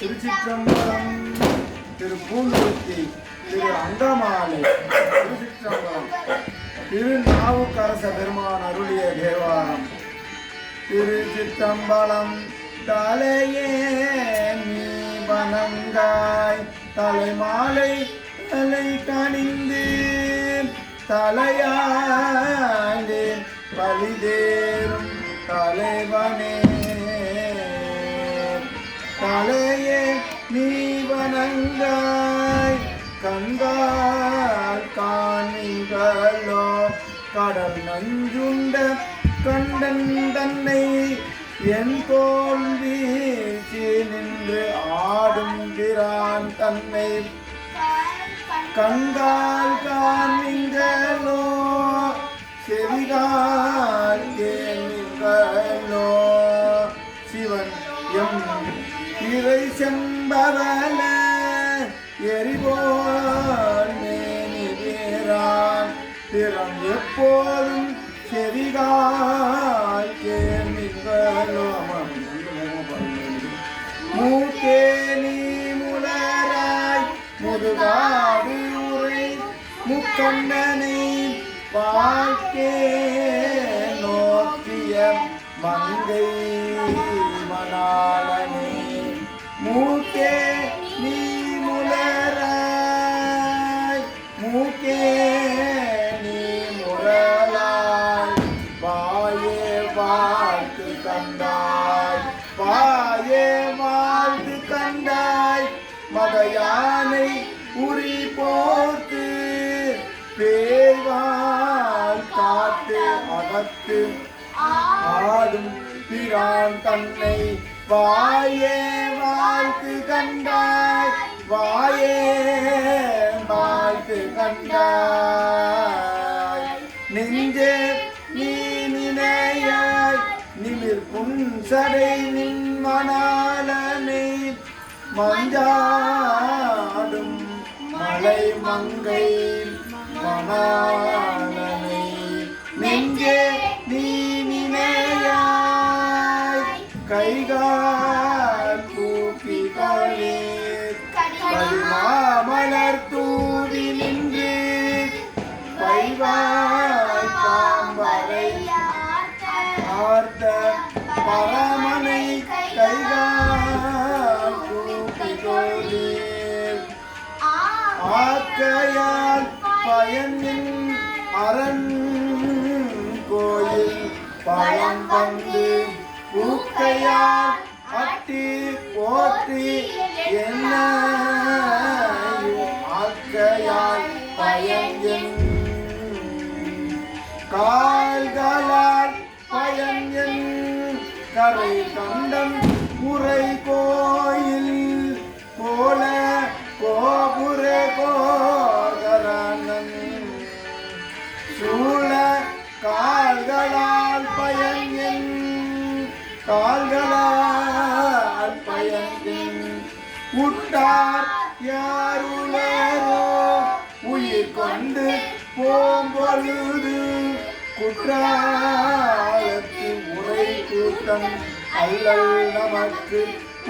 திருச்சிற்றம்பலம் திரு பூந்துருத்தி திரு அங்கமாலை திருச்சிற்றம்பலம் திரு நாவுக்கரச பெருமான் அருளிய தேவாரம். திருச்சிற்றம்பலம் தலையே நீ வணங்காய் தலைமாலை தலை கணிந்து தலையாண்டே பலிதேரும் தலைவனே தலை நீ வணங்காய் கண்கால் காணிகளோ. கடல் நஞ்சுண்ட கண்டன் தன்னை என் தோல் வீசி நின்று ஆடும் பிரான் தன்னை. கண்டால் காணிங்களோ செவிகால் கேள்விகளோ. சிவன் எம் இறை செம்பவல எரிபோல் மேனி வீரான். திறம் எப்போதும் செவிகால் கேள்விகளோ மூத்தேனி முலராய் முதுகாடு உரை முக்கண்ணனை வாழ்க்கே நோக்கிய மங்கை மனார் உரி போர்த்து பேய்வால் காத்து அகத்து. ஆடும் பிரான் தன்னை வாயே வாழ்த்து கண்டாய் வாயே வாழ்த்து கண்டாய். நெஞ்சே நீ நினையாய் நிமிர் சடை நின் மணாலனை மஞ்சா மலை மங்கை மணாலனை நெஞ்சே நீ நினையாய். கைகால் கூப்பி கழீர் கரிமாமலர் தூவி நின்று பைவாய் பாம்பரை ஆர்த்த பயனின் அரண் கோயில் பழம் வந்து பூக்கையார் அட்டி போற்றி என்ன ஆக்கையால் பயன் கால்களால் கால்களால் பயன் உட்டார். யாருளரோ உயிர் கொண்டு போம்பொழுது குற்றாலத்தின் உரை கூட்டம் அல்லல் நமக்கு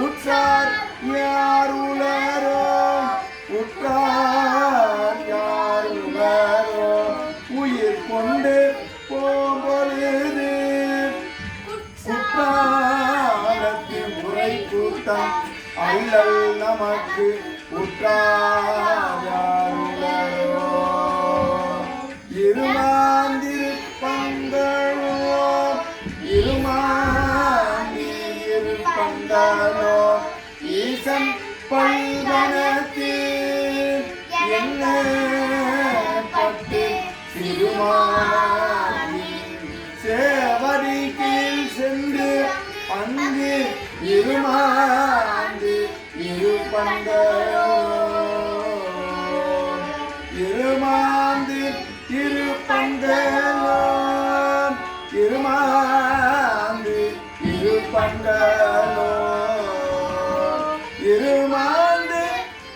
உற்றார். யார் உற்றார். அல்லல் நமக்கு உற்றார் யார் உளரோ இருமாந்திருப்பங்களோ இருமாந்திருப்பங்களோ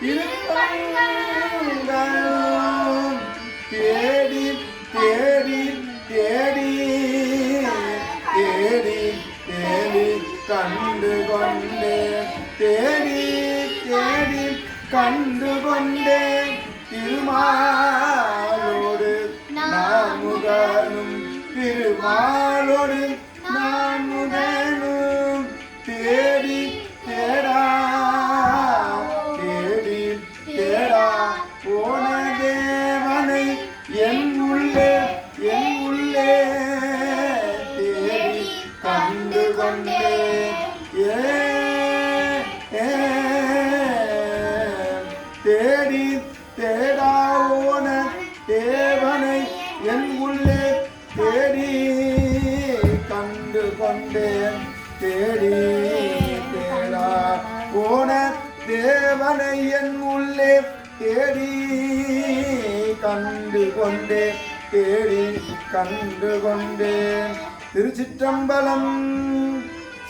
இருப்பங்களோ தேடி தேடி தேடி தேடி தேடி கண்டு கொண்டே தேடி கண்டு கொண்டேன் திருமாலோடு நான் முகனும் திருமாலோடு தேடி தேடாவோன தேவனை என் உள்ளே தேடி கண்டு கொண்டேன். தேடி தேடா போன தேவனை என் உள்ளே தேடி கண்டு கொண்டேன். தேடி கண்டு கொண்டேன். திருச்சிற்றம்பலம்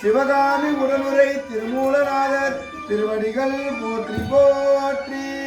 சிவகாமி உடனுரை திருமூலநாதர் திருவடிகள் போற்றி போற்றி.